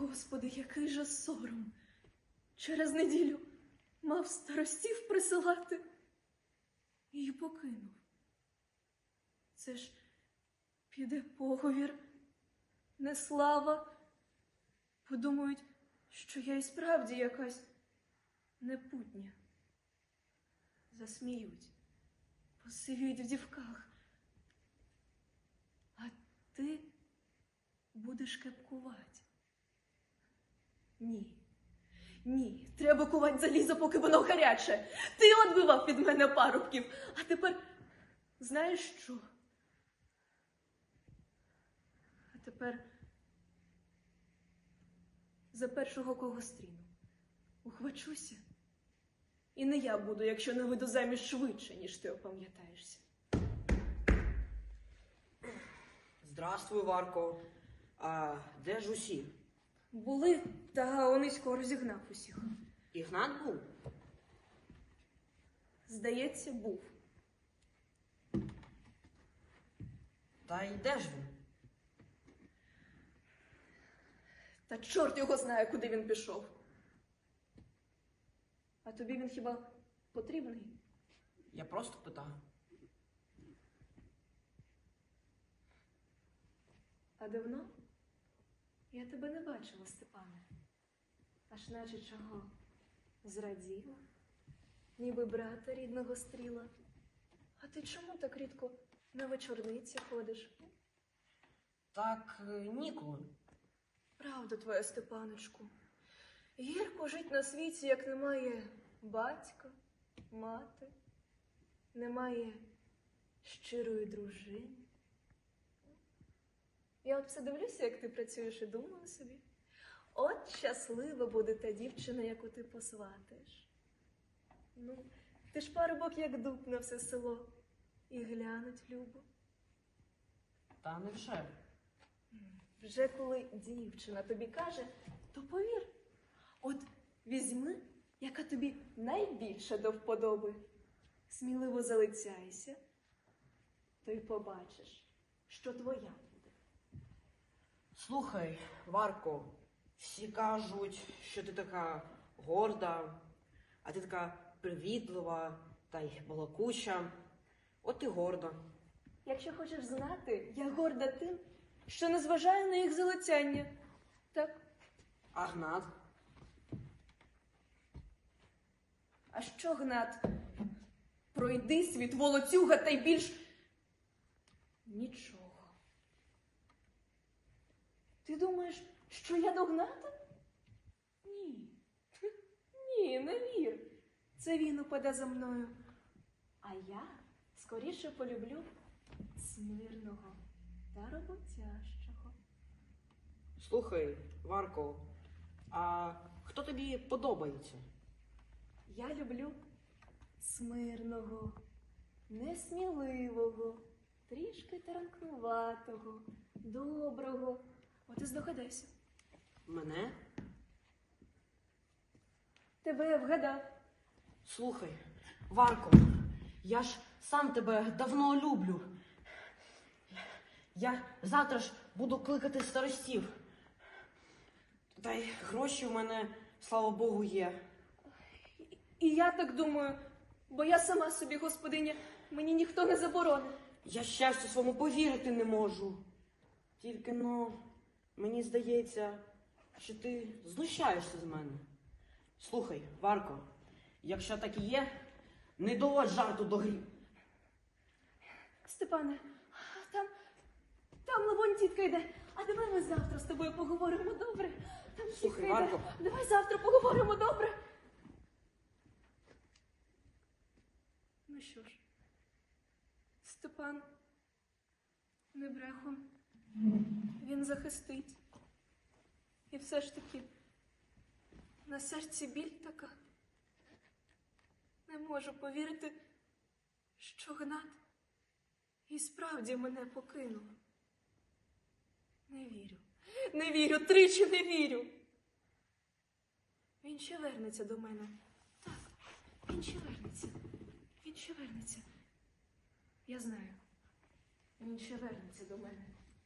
Господи, який же сором. Через неділю мав старостів присилати і покинув. Це ж піде поговір, не слава. Подумають, що я і справді якась непутня. Засміють, посивіють в дівках. А ти будеш кепкувати. Ні. Ні, треба кувати залізо, поки воно гаряче. Ти відбивав від мене парубків. А тепер знаєш що? А тепер за першого кого стріну. Ухвачуся. І не я буду, якщо не вийду заміж швидше, ніж ти опам'ятаєшся. Здравствуй, Варко. А де ж усі? Були, та Онисько розігнав усіх. Ігнат був? Здається, був. Та й де ж він? Та чорт його знає, куди він пішов. А тобі він хіба потрібний? Я просто питаю. А давно? Я тебе не бачила, Степане. Аж наче чого? Зраділа, ніби брата рідного стріла. А ти чому так рідко на вечорниці ходиш? Так е, ніколи. Правда твоя, Степаночку. Гірко жить на світі, як немає батька, мати, немає щирої дружини. Я от все дивлюся, як ти працюєш і думаю собі. От щаслива буде та дівчина, яку ти посватаєш. Ну, ти ж парубок, як дуб на все село, і глянуть любо. Та невже? Вже коли дівчина тобі каже, то повір. От візьми, яка тобі найбільше до вподоби. Сміливо залицяйся, то й побачиш, що твоя. Слухай, Варко, всі кажуть, що ти така горда, а ти така привітлива та й балакуча. От і горда. Якщо хочеш знати, я горда тим, що не зважаю на їх залицяння. Так, А Гнат? а що, Гнат? Пройди світ волоцюга та й більш нічого. Ти думаєш, що я до Гната? Ні. Ні, не вір. Це він упаде за мною. А я скоріше полюблю смирного та роботящого. Слухай, Варко, а хто тобі подобається? Я люблю смирного, несміливого, трішки таранкнуватого, доброго. От і здогадайся. Мене? Тебе я вгадав. Слухай, Варко, я ж сам тебе давно люблю. Я завтра ж буду кликати старостів. Та й гроші в мене, слава Богу, є. І я так думаю, бо я сама собі господиня, мені ніхто не заборонив. Я щастю своєму повірити не можу. Тільки ну, мені здається, що ти знущаєшся з мене. Слухай, Варко, якщо так і є, не доводь жарту до грі. Степане, там, там лавонь тітка йде. А давай ми завтра з тобою поговоримо добре. Там тітка Слухай, йде. Давай завтра поговоримо добре. Ну що ж, Степан не брехун. Він захистить. І все ж таки на серці біль така. Не можу повірити, що Гнат і справді мене покинув. Не вірю. Не вірю, тричі не вірю. Він ще вернеться до мене. Так, він ще вернеться. Він ще вернеться. Я знаю. Він ще вернеться до мене.